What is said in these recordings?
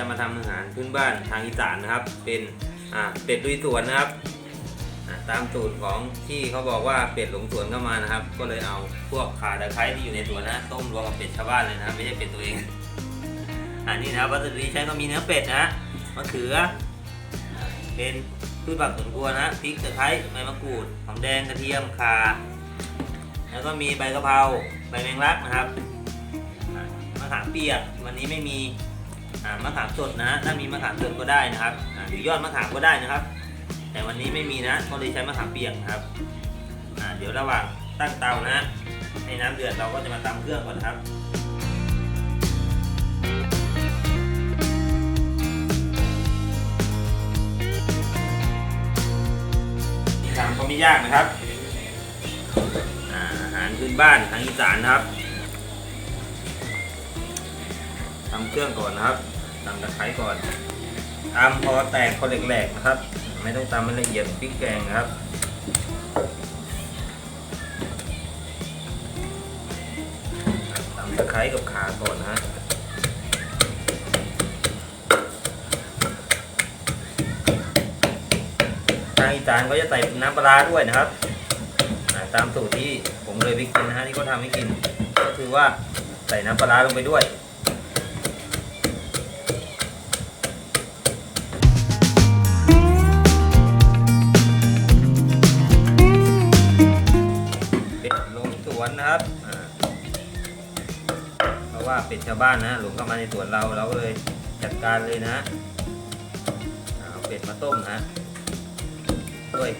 จะมาทำอาหารพื้นบ้านทางอีสานนะครับ เป็นเป็ดลุยสวนนะครับ ตามสูตรของที่เขาบอกว่าเป็ดหลงสวนเข้ามานะครับ ก็เลยเอาพวกขาตะไคร้ที่อยู่ในสวนนะต้มรวมกับเป็ดชาวบ้านเลยนะครับไม่ใช่เป็ดตัวเองอันนี้นะครับวัสดุที่ใช้ก็มีเนื้อเป็ดนะมะเขือ เป็นพืชผักสวนครัวนะพริกตะไคร้ใบมะกรูดหอมแดงกระเทียมข่าแล้วก็มีใบกะเพราใบแมงลักนะครับมะขามเปียกวันนี้ไม่มี อ่ามะขามสดนะถ้ามีมะขามสดก็ได้นะครับอ่าหรือยอดมะขามก็ได้นะครับ แต่วันนี้ไม่มีนะก็เลยใช้มะขามเปียกนะครับอ่าเดี๋ยวระหว่างตั้งเตานะให้น้ำเดือดเราก็จะมาตำเครื่องก่อนนะครับทำก็ไม่ยากนะครับอาอาหารพื้นบ้านทางอีสานนะครับทำเครื่องก่อนนะครับ ตำตะไคร้ก่อนตำพอแตกพอแหลกๆนะครับ ไม่ต้องตำมันละเอียดพริกแกงนะครับตำตะไคร้กับขาก่อนนะฮะทางอีสานก็จะใส่น้ำปลาด้วยนะครับาตามสูตรที่ผมเลยไปกินนะฮะที่เขาทำให้กิน ก็คือว่าใส่น้ำปลาลงไปด้วย วนนะครับเพราะว่าเป็ดชาวบ้านนะหลงเข้ามาในสวนเราเราก็เลยจัดการเลยนะเอาเป็ดมาต้มนะด้วย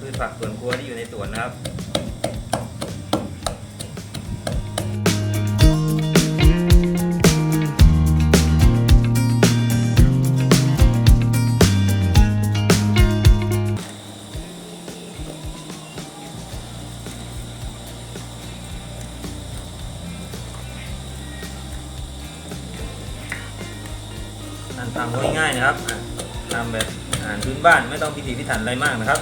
พืชผักสวนครัวที่อยู่ในสวนนะครับ การทำง่ายๆนะครับทำแบบอาหารพื้นบ้านไม่ต้องพิถีพิถันอะไรมากนะครับ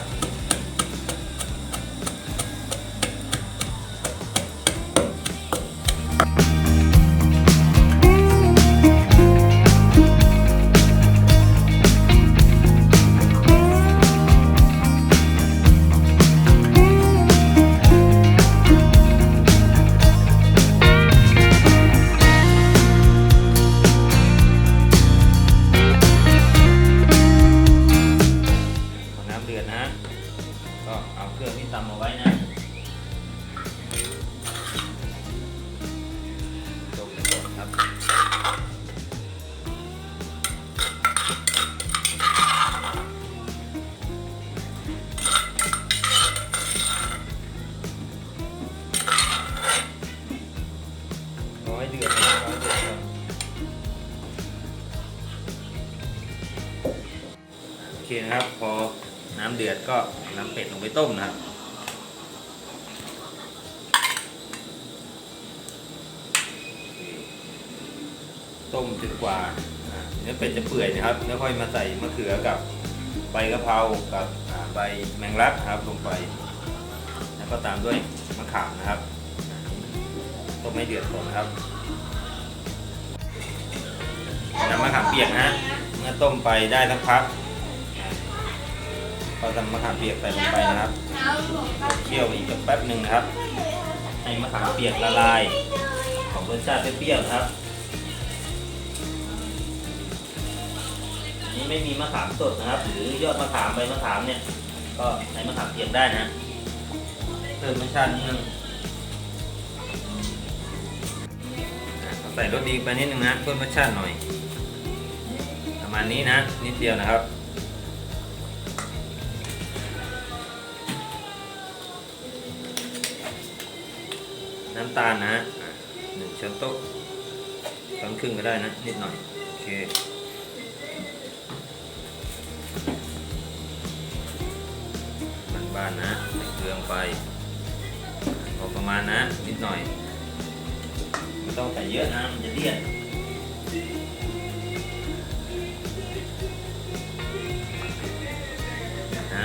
เดือนะครับรอให้เดือดก่อนโอเคนะครับ พอน้ำเดือดก็นำเป็ดลงไปต้มนะครับต้มจนกว่าเนื้อเป็ดจะเปื่อยนะครับแล้วค่อยมาใส่มะเขือกับใบกะเพรากับใบแมงลักครับลงไป แล้วก็ตามด้วยมะขามนะครับ ต้มให้เดือดก่อนครับน้ำมะขามเปียกนะฮะเมื่อต้มไปได้สักพักก็ทำมะขามเปียกใส่ลงไปนะครับเคี่ยวอีกแป๊บหนึ่งนะครับ ให้มะขามเปียกละลายของรสชาติเปรี้ยวๆครับนี้ไม่มีมะขามสดนะครับ หรือยอดมะขามใบมะขามเนี่ย ก็ใช้มะขามเปียกได้นะเพิ่มรสชาตินิดนึง ใส่รสดีไปนิดนึงนะเพิ่มรสชาติหน่อย ประมาณนี้นะนิดเดียวนะครับน้ำตาลนะหนึ่งช้อนโต๊ะช้อนครึ่งก็ได้นะ นิดหน่อย โอเคบานๆนะเกลืองไปพอประมาณนะ นิดหน่อย ต้องใส่เยอะนะมันจะเลี่ยนนะ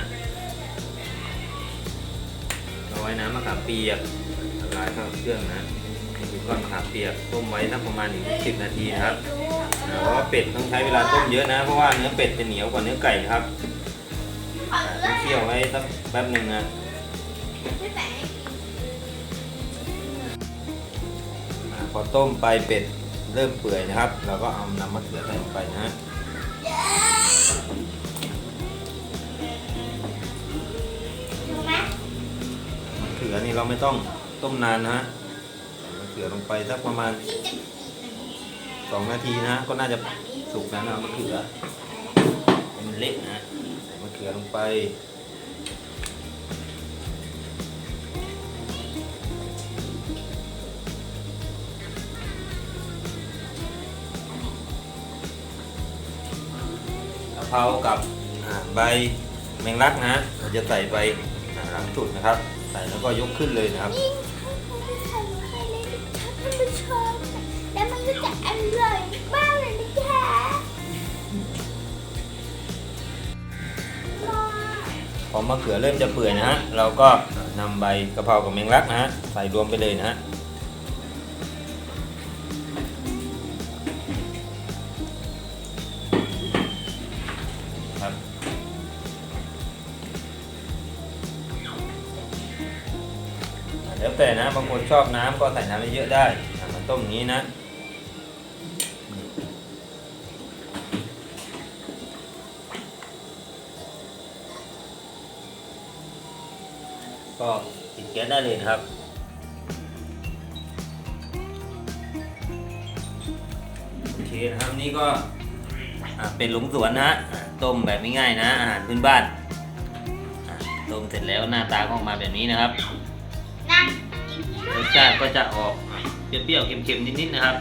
เอาไว้น้ำมะขามเปียกละลายเข้าเครื่องนะนี่คือก้อนมะขามเปียกต้มไว้สักประมาณถึง10นาทีนะครับนะแต่ว่าเป็ดต้องใช้เวลาต้มเยอะนะ เพราะว่าเนื้อเป็ดจะเหนียวกว่าเนื้อไก่นะครับต้องเคี่ยวไว้สักแป๊บหนึ่งนะ พอต้มไปเป็ดเริ่มเปื่อยนะครับ เราก็เอานำมะเขือใส่ลงไปนะฮะมะเขือนี่เราไม่ต้องต้มนานนะฮะมะเขือลงไปสักประมาณสองนาทีนะ ก็น่าจะสุกแล้วนะมะเขือให้มันเละนะฮะใส่มะเขือลงไปะเพรากับอ่าใบแมงลักนะฮะเราจะใส่ไปอ่าหลังสุดนะครับ ใส่แล้วก็ยกขึ้นเลยนะครับยิ่งถ้าคุณไม่ใส่ลงไปเลยนะคะท่านผู้ชมแล้วมันก็จะอร่อยมากเลยนะคะว้าวพอมะเขือเริ่มจะเปื่อยนะฮะเราก็นำใบกะเพรากับแมงลักนะฮะใส่รวมไปเลยนะฮะ แล้วแต่นะบางคนชอบน้ำก็ใส่น้ำเยอะได้มาต้มอย่างนี้นะก็ปิดแก๊สได้เลยนะครับโอเคนะครับนี่ก็เป็นหลุมสวนนะฮะต้มแบบง่ายๆนะอาหารพื้นบ้านต้มเสร็จแล้วหน้าตาก็ออกมาแบบนี้นะครับ รสชาติก็จะออกเปรี้ยวๆเค็มๆนิดๆนะครับ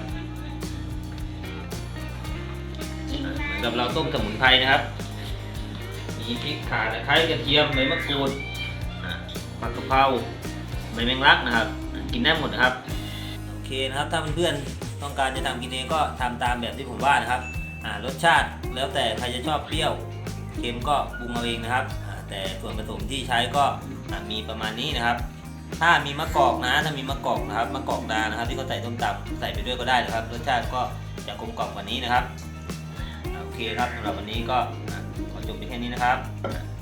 เหมือนกับเราต้มสมุนไพรนะครับ มีพริกข่าตะไคร้กระเทียมใบมะกรูดผักกะเพราใบแมงลักนะครับ กินได้หมดนะครับ โอเคนะครับ ถ้าเพื่อนๆต้องการจะทำกินเองก็ทำตามแบบที่ผมว่านะครับรสชาติแล้วแต่ใครจะชอบเปรี้ยวเค็มก็ปรุงเอาเองนะครับ แต่ส่วนผสมที่ใช้ก็มีประมาณนี้นะครับ ถ้ามีมะกอกนะ ถ้ามีมะกอกนะครับมะกอกดานะครับ ที่เขาใส่ต้มตำใส่ไปด้วยก็ได้นะครับรสชาติก็จะกลมกล่อมกว่านี้นะครับโอเคครับสำหรับวันนี้ก็ขอจบไปแค่นี้นะครับ